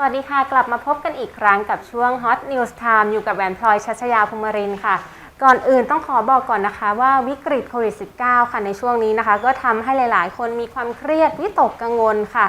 สวัสดีค่ะ กลับมาพบกันอีกครั้งกับช่วง Hot News Time อยู่กับแหวนพลอยชัชยาภูมิรินค่ะ ก่อนอื่นต้องขอบอกก่อนนะคะว่าวิกฤตโควิด -19 ค่ะในช่วงนี้นะคะ ก็ทำให้หลาย ๆ คนมีความเครียดวิตกกังวลค่ะ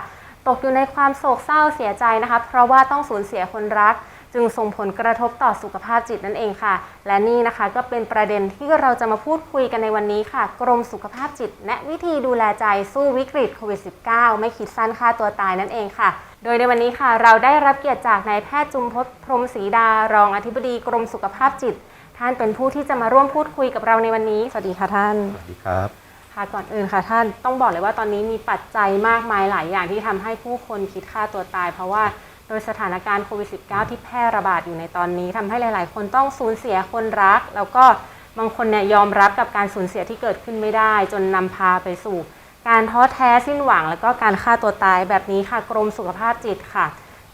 ตกอยู่ในความโศกเศร้าเสียใจนะคะ เพราะว่าต้องสูญเสียคนรัก จึงส่งผลกระทบต่อสุขภาพจิตนั่นเองค่ะ และนี่นะคะก็เป็นประเด็นที่เราจะมาพูดคุยกันในวันนี้ค่ะ กรมสุขภาพจิต และวิธีดูแลใจสู้วิกฤตโควิด -19 ไม่คิดสั้นฆ่าตัวตายนั่นเองค่ะ โดยในวันนี้ค่ะเราได้รับเกียรติจากนายแพทย์จุมพจน์พรหมศรีดารองอธิบดีกรมสุขภาพจิต ท่านเป็นผู้ที่จะมาร่วมพูดคุยกับเราในวันนี้ สวัสดีค่ะท่าน สวัสดีครับค่ะก่อนอื่นค่ะท่านต้องบอกเลยว่าตอนนี้มีปัจจัยมากมายหลายอย่างที่ทำให้ผู้คนคิดฆ่าตัวตาย เพราะว่า โดยสถานการณ์โควิด -19 ที่แพร่ระบาดอยู่ในตอนนี้ทำให้หลาย ๆ คนต้องสูญเสียคนรัก แล้วก็บางคนเนี่ยยอมรับกับการสูญเสียที่เกิดขึ้นไม่ได้ จนนำพาไปสู่ การท้อแท้สิ้นหวัง แล้วก็การฆ่าตัวตายแบบนี้ค่ะกรมสุขภาพจิตค่ะ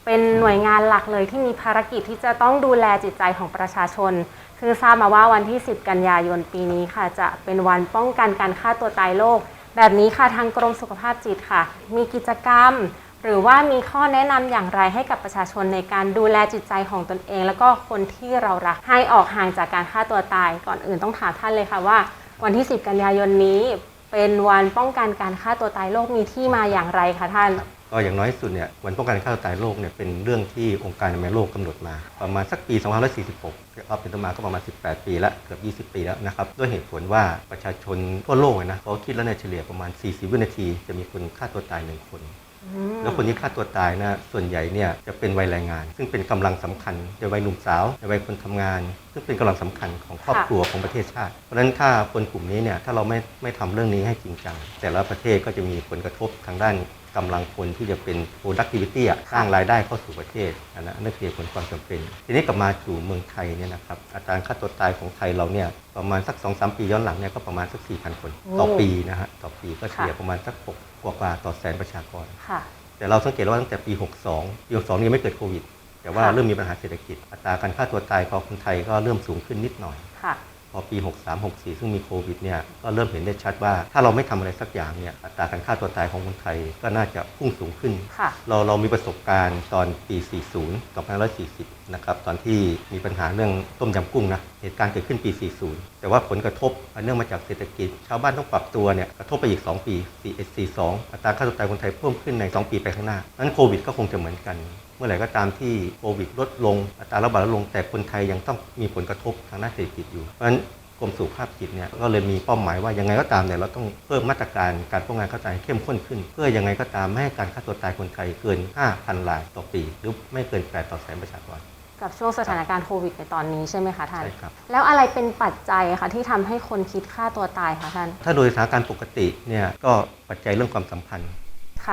เป็นหน่วยงานหลักเลยที่มีภารกิจที่จะต้องดูแลจิตใจของประชาชนคือทราบมาว่าวันที่ 10 กันยายนปีนี้ค่ะ จะเป็นวันป้องกันการฆ่าตัวตายโลก แบบนี้ค่ะทางกรมสุขภาพจิตค่ะ มีกิจกรรม หรือว่ามีข้อแนะนำอย่างไรให้กับประชาชนในการดูแลจิตใจของตนเอง แล้วก็คนที่เรารักให้ออกห่างจากการฆ่าตัวตายก่อนอื่นต้องถามท่านเลยค่ะว่า วันที่ 10 กันยายนนี้ เป็นวันป้องกันการฆ่าตัวตายโลกมีที่มาอย่างไรคะท่าน ก็อย่างน้อยที่สุดเนี่ยวันป้องกันฆ่าตัวตายโลกเนี่ยเป็นเรื่องที่องค์การอนามัยโลกกำหนดมา ประมาณสักปี 2546ก็เป็นต้นมาก็ประมาณ 18 ปีละเกือบ 20 ปีแล้วนะครับด้วยเหตุผลว่าประชาชนทั่วโลกนะเขาคิดแล้วในยเฉลี่ยประมาณ 40 วินาที จะมีคนฆ่าตัวตายหนึ่งคน แล้วคนที่ฆ่าตัวตายนะส่วนใหญ่เนี่ยจะเป็นวัยแรงงาน ซึ่งเป็นกำลังสำคัญในวัยหนุ่มสาวในวัยคนทำงาน ซึ่งเป็นกำลังสำคัญของครอบครัวของประเทศชาติ เพราะฉะนั้นถ้าคนกลุ่มนี้เนี่ยถ้าเราไม่ไม่ทำเรื่องนี้ให้จริงจัง แต่ละประเทศก็จะมีผลกระทบทางด้านกำลังคนที่จะเป็น productivity อะสร้างรายได้เข้าสู่ประเทศอันนะนั่นคือผลความจำเป็น ทีนี้กลับมาสู่เมืองไทยเนี่ยนะครับอัตราฆ่าตัวตายของไทยเราเนี่ยประมาณสัก2อสปีย้อนหลังเนี่ยก็ประมาณสัก4,000คน ต่อโอ้ปีนะฮะต่อปีก็เฉลี่ยค่ะประมาณสักห กกว่าๆต่อแสนประชากร ค่ะ แต่เราสังเกตว่าตั้งแต่ปี 62ปี62นี่ยังไม่เกิดโควิด แต่ว่าค่ะ เริ่มมีปัญหาเศรษฐกิจ อัตราการฆ่าตัวตายของคนไทยก็เริ่มสูงขึ้นนิดหน่อย ค่ะพ อปี 63 64 ซึ่งมีโควิดเนี่ยก็เริ่มเห็นได้ชัดว่า ถ้าเราไม่ทำอะไรสักอย่างเนี่ยอัตราการฆ่าตัวตายของคนไทยก็น่าจะพุ่งสูงขึ้นค่ะเราเรามีประสบการณ์ตอนปี 40 2540 นะครับตอนที่มีปัญหาเรื่องต้มยำกุ้งนะเหตุการณ์เกิดขึ้นปี 40 แต่ว่าผลกระทบอันเนื่องมาจากเศรษฐกิจ ชาวบ้านต้องปรับตัวเนี่ยกระทบไปอีก 2 ปี 41 42 อัตราค่าตัวตายคนไทยเพิ่มขึ้นใน 2 ปีไปข้างหน้านั้นโควิดก็คงจะเหมือนกัน เมื่อไหร่ก็ตามที่โควิดลดลงอัตราระบาดลดลง แต่คนไทยยังต้องมีผลกระทบทางด้านเศรษฐกิจอยู่ เพราะฉะนั้นกรมสุขภาพจิตเนี่ยก็เลยมีเป้าหมายว่ายังไงก็ตามเนี่ยเราต้องเพิ่มมาตรการการป้องกันฆ่าตัวตายให้เข้มข้นขึ้น เพื่อยังไงก็ตามไม่ให้การฆ่าตัวตายคนไทยเกิน 5,000รายต่อปี หรือไม่เกิน8ต่อแสนประชากรกับช่วงสถานการณ์โควิดในตอนนี้ใช่ไหมคะท่าน ใช่ครับ แล้วอะไรเป็นปัจจัยคะที่ทำให้คนคิดฆ่าตัวตายคะท่าน ถ้าโดยสถานการณ์ปกติเนี่ยก็ปัจจัยเรื่องความสัมพันธ์ค่ะ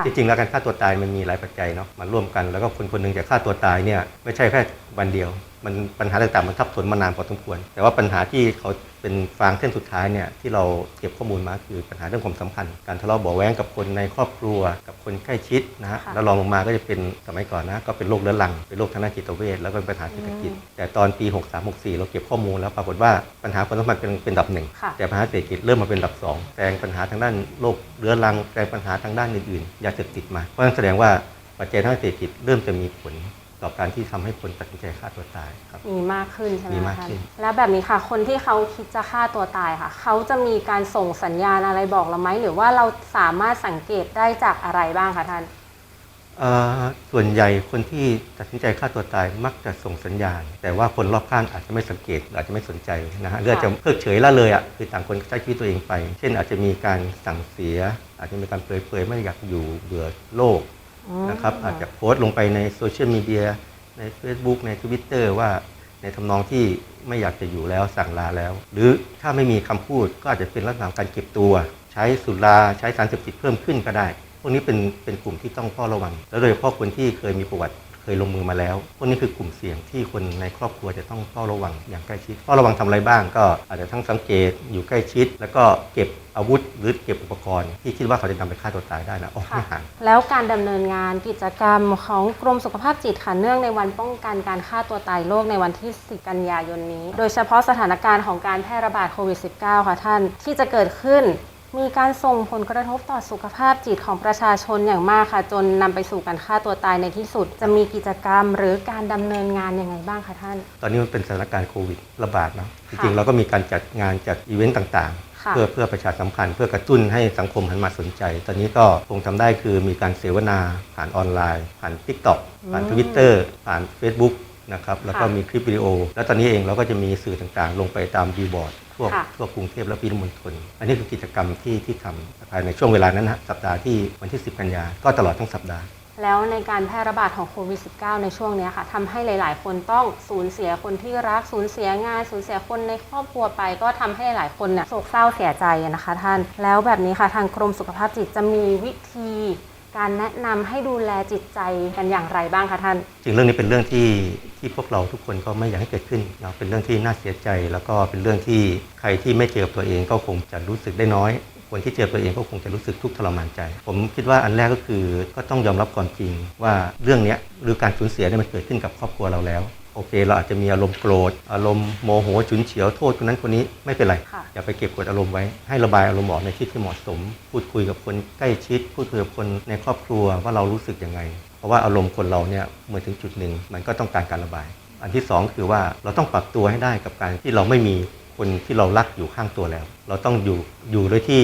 จริงๆแล้วการฆ่าตัวตายมันมีหลายปัจจัยเนาะมันร่วมกันแล้วก็คนคนหนึ่งจะฆ่าตัวตายเนี่ยไม่ใช่แค่วันเดียว มันปัญหาต่างๆมันทับถมมานานพอสมควร แต่ว่าปัญหาที่เขาเป็นฟางเส้นสุดท้ายเนี่ยที่เราเก็บข้อมูลมาคือปัญหาเรื่องความสัมพันธ์ การทะเลาะเบาะแว้งกับคนในครอบครัว กับคนใกล้ชิดนะฮะค่ะแล้วรองลงมาก็จะเป็นสมัยก่อนนะก็เป็นโรคเรื้อรังเป็นโรคทางด้านจิตเวชแล้วก็เป็นปัญหาเศรษฐกิจ แต่ตอนปี 63-64 เราเก็บข้อมูลแล้วปรากฏว่าปัญหาความสัมพันธ์เป็นเป็นอันดับหนึ่งค่ะแต่ปัญหาเศรษฐกิจเริ่มมาเป็นอันดับสองแซงปัญหาทางด้านโรคเรื้อรังแซงปัญหาทางด้านอื่นๆยาเสพติดมาเพราะฉะนั้นแสดงว่าปัจจัยทางด้านเศรษฐกิจเริ่มจะมีผล ต่อการที่ทำให้คนตัดสินใจฆ่าตัวตายครับ มีมากขึ้นใช่ไหมมีคะมากท่านขึ้น แล้วแบบนี้ค่ะ คนที่เขาคิดจะฆ่าตัวตายค่ะ เขาจะมีการส่งสัญญาณอะไรบอกเราไหม หรือว่าเราสามารถสังเกตได้จากอะไรบ้างคะท่านเอ่อส่วนใหญ่คนที่ตัดสินใจฆ่าตัวตายมักจะส่งสัญญาณ แต่ว่าคนรอบข้างอาจจะไม่สังเกตหรืออาจจะไม่สนใจนะฮะหรืออาจจะเพิกเฉยละเลยอะคือต่างคนใช้ชีวิตตัวเองไป เช่นอาจจะมีการสั่งเสีย อาจจะมีการเปรยเปรยๆไม่อยากอยู่เบื่อโลก นะครับอาจจะโพสต์ลงไปในโซเชียลมีเดียใน Facebook ใน Twitter ว่าในทำนองที่ไม่อยากจะอยู่แล้วสั่งลาแล้ว หรือถ้าไม่มีคำพูดก็อาจจะเป็นลักษณะของการเก็บตัว ใช้สุราใช้สารเสพติดเพิ่มขึ้นก็ได้ พวกนี้เป็นเป็นกลุ่มที่ต้องเฝ้าระวัง แล้วโดยเฉพาะคนที่เคยมีประวัติ เคยลงมือมาแล้วพวกนี้คือกลุ่มเสี่ยงที่คนในครอบครัวจะต้องเฝ้าระวังอย่างใกล้ชิดเฝ้าระวังทำอะไรบ้างก็อาจจะทั้งสังเกตอยู่ใกล้ชิด แล้วก็เก็บอาวุธหรือเก็บอุปกรณ์ที่คิดว่าเขาจะนำไปฆ่าตัวตายได้นะออกค่ะไม่ห่างแล้วการดำเนินงานกิจกรรมของกรมสุขภาพจิตค่ะเนื่องในวันป้องกันการฆ่าตัวตายโลกในวันที่ 10 กันยายนนี้ โดยเฉพาะสถานการณ์ของการแพร่ระบาดโควิด -19 ค่ะท่านที่จะเกิดขึ้น มีการส่งผลกระทบต่อสุขภาพจิตของประชาชนอย่างมากค่ะ จนนำไปสู่การฆ่าตัวตายในที่สุด จะมีกิจกรรมหรือการดำเนินงานยังไงบ้างคะท่าน ตอนนี้มันเป็นสถานการณ์โควิดระบาดเนาะจค่ะริงๆเราก็มีการจัดงานจัดอีเวนต์ต่างค่ะๆเพื่อเพื่อประชาสัมพันธ์เพื่อกระตุ้นให้สังคมหันมาสนใจ ตอนนี้ก็คงทำได้คือมีการเสวนาผ่านออนไลน์ ผ่าน t ิ k t o k ผ่านอืม Twitter ผ่าน Facebook นะครับแล้วก็ค่ะมีคลิปวิดีโอ แล้วตอนนี้เองเราก็จะมีสื่อต่างๆ ลงไปตามบิลบอร์ด ทั่วค่ะ ทั่วกรุงเทพและปริมณฑลอันนี้คือกิจกรรมที่ที่ทำภายในช่วงเวลานั้นนะสัปดาห์ที่วันที่ 10 กันยาก็ตลอดทั้งสัปดาห์ แล้วในการแพร่ระบาดของโควิด -19 ในช่วงเนี้ยค่ะทำให้หลาย ๆ คนต้องสูญเสียคนที่รักสูญเสียงานสูญเสียคนในครอบครัวไป ก็ทำให้หลายคนเนี่ยโศกเศร้าเสียใจอะนะคะท่าน แล้วแบบนี้ค่ะทางกรมสุขภาพจิตจะมีวิธี การแนะนำให้ดูแลจิตใจกันอย่างไรบ้างคะท่าน จริงเรื่องนี้เป็นเรื่องที่ที่พวกเราทุกคนก็ไม่อยากให้เกิดขึ้นเนาะเป็นเรื่องที่น่าเสียใจ แล้วก็เป็นเรื่องที่ใครที่ไม่เจอตัวเองก็คงจะรู้สึกได้น้อยคนที่เจอตัวเองก็คงจะรู้สึกทุกข์ทรมานใจ ผมคิดว่าอันแรกก็คือก็ต้องยอมรับความจริงว่าเรื่องนี้หรือการสูญเสียเนี่ยมันเกิดขึ้นกับครอบครัวเราแล้ว โอเค เราอาจจะมีอารมณ์โกรธ อารมณ์โมโหฉุนเฉียวโทษคนนั้นคนนี้ไม่เป็นไรค่ะอย่าไปเก็บกดอารมณ์ไว้ให้ระบายอารมณ์ออกในที่ที่เหมาะสม พูดคุยกับคนใกล้ชิด พูดคุยกับคนในครอบครัวว่าเรารู้สึกยังไง เพราะว่าอารมณ์คนเราเนี่ยเมื่อถึงจุดหนึ่ง มันก็ต้องการการระบาย อันที่สองคือว่าเราต้องปรับตัวให้ได้กับการที่เราไม่มีคนที่เรารักอยู่ข้างตัวแล้ว เราต้องอยู่อยู่โดยที่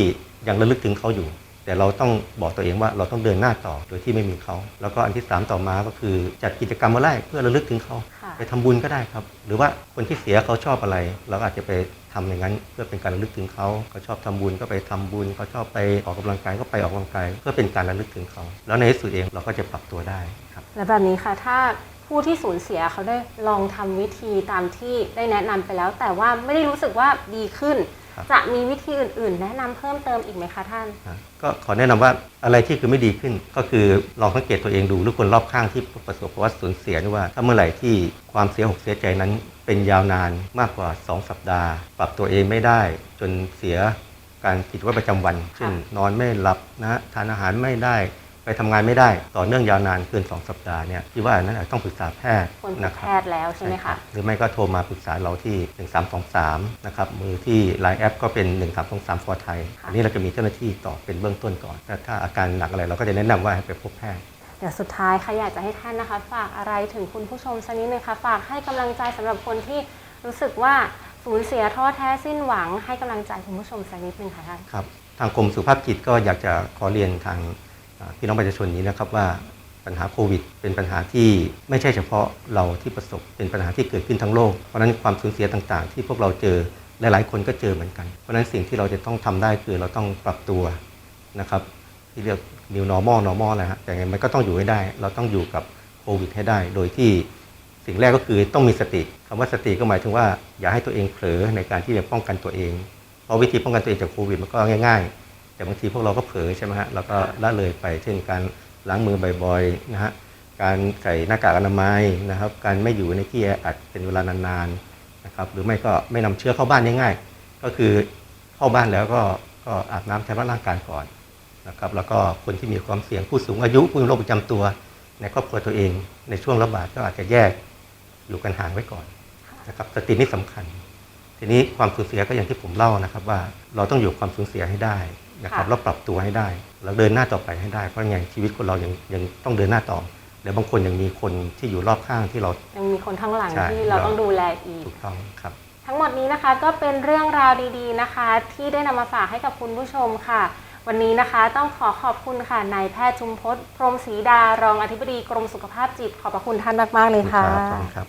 ยังระลึกถึงเขาอยู่ แต่เราต้องบอกตัวเองว่าเราต้องเดินหน้าต่อโดยที่ไม่มีเขา แล้วก็อันที่สามต่อมาก็คือจัดกิจกรรมอะไรเพื่อระลึกถึงเขาค่ะไปทำบุญก็ได้ครับ หรือว่าคนที่เสียเขาชอบอะไร เราก็อาจจะไปทำอย่างนั้น เพื่อเป็นการระลึกถึงเขาเขาชอบทำบุญก็ไปทำบุญเขาชอบไปออกกำลังกายก็ไปออกกำลังกายเพื่อเป็นการระลึกถึงเขา แล้วในที่สุดเองเราก็จะปรับตัวได้ครับและแบบนี้ค่ะถ้าผู้ที่สูญเสียเขาได้ลองทำวิธีตามที่ได้แนะนำไปแล้ว แต่ว่าไม่ได้รู้สึกว่าดีขึ้น ครับจะมีวิธีอื่น ๆ แนะนำเพิ่มเติมอีกไหมคะท่านนะก็ขอแนะนำว่าอะไรที่คือไม่ดีขึ้น ก็คือลองสังเกตตัวเองดูหรือคนรอบข้างที่ประสบภาวะสูญเสียนี่ว่าถ้าเมื่อไหร่ที่ความเสียหกเสียใจนั้นเป็นยาวนานมากกว่า 2 สัปดาห์ ปรับตัวเองไม่ได้ จนเสียการกิจวัตรประจำวันเช่นนอนไม่หลับนะทานอาหารไม่ได้ ไปทำงานไม่ได้ต่อเนื่องยาวนานเกิน 2 สัปดาห์เนี่ยที่ว่าอันนั้นอาจจะต้องปรึกษาแพทย์คนพนะบครัแพบทย์แล้วใช่ไหมรัคะบหรือไม่ก็โทรมาปรึกษาเราที่ 1323 นะครับมือที่ไลน์แอปก็เป็น 1323 for Thai ค่ะอันนี้เราจะมีเจ้าหน้าที่ตอบเป็นเบื้องต้นก่อนถ้าถ้าอาการหนักอะไรเราก็จะแนะนำว่าให้ไปพบแพทย์เดี๋ยวสุดท้ายค่ะอยากจะให้ท่านนะคะ ฝากอะไรถึงคุณผู้ชมสักนิดนึงคะฝากให้กำลังใจสำหรับคนที่รู้สึกว่าสูญเสียท้อแท้สิ้นหวังให้กำลังใจคุณผู้ชมสักนิดนึงค่ะท่านครับทางกรมสุขภาพจิตก็อยากจะขอเรียนทางอ่า พี่น้องประชาชนนี้นะครับว่าปัญหาโควิด เป็นปัญหาที่ไม่ใช่เฉพาะเราที่ประสบเป็นปัญหาที่เกิดขึ้นทั้งโลก เพราะนั้นความสูญเสียต่างๆ ที่พวกเราเจอหลายๆคนก็เจอเหมือนกัน เพราะนั้นสิ่งที่เราจะต้องทำได้คือเราต้องปรับตัวนะครับที่เรียก new normal normal นะฮะแต่ไงมันก็ต้องอยู่ให้ได้ เราต้องอยู่กับโควิดให้ได้ โดยที่สิ่งแรกก็คือต้องมีสติคำว่าสติก็หมายถึงว่าอย่าให้ตัวเองเผลอในการที่จะป้องกันตัวเอง เพราะวิธีป้องกันตัวเองจากโควิดมันก็ง่าย ๆ แต่บางทีพวกเราก็เผลอใช่ไหมฮะเราก็ละเลยไป เช่นการล้างมือบ่อยๆนะฮะการใส่หน้ากากอนามัยนะครับ การไม่อยู่ในที่แออัดเป็นเวลานานๆนะครับ หรือไม่ก็ไม่นำเชื้อเข้าบ้านง่ายๆ ก็คือเข้าบ้านแล้วก็ก็อาบน้ำชำระร่างกายก่อนนะครับ แล้วก็คนที่มีความเสี่ยงผู้สูงอายุผู้มีโรคประจำตัว ในครอบครัวตัวเอง ในช่วงระบาดก็อาจจะแยกอยู่กันห่างไว้ก่อนนะครับสตินี่สำคัญ ทีนี้ความสูญเสียก็อย่างที่ผมเล่านะครับ ว่าเราต้องอยู่กับความสูญเสียให้ได้ นะครับค่ะแล้วปรับตัวให้ได้ แล้วเดินหน้าต่อไปให้ได้เพราะยังไงชีวิตคนเรายังยังต้องเดินหน้าต่อแล้วบางคนยังมีคนที่อยู่รอบข้างที่เรายังมีคนข้างหลังใช่ที่เราต้องดูแลอีก ถูกต้องครับ ทั้งหมดนี้นะคะก็เป็นเรื่องราวดีๆนะคะ ที่ได้นำมาฝากให้กับคุณผู้ชมค่ะ วันนี้นะคะต้องขอขอบคุณค่ะนายแพทย์ชุมพศพรหมศรีดารองอธิบดีกรมสุขภาพจิตขอบพระคุณท่านมากๆเลยค่ะ ขอบคุณครับ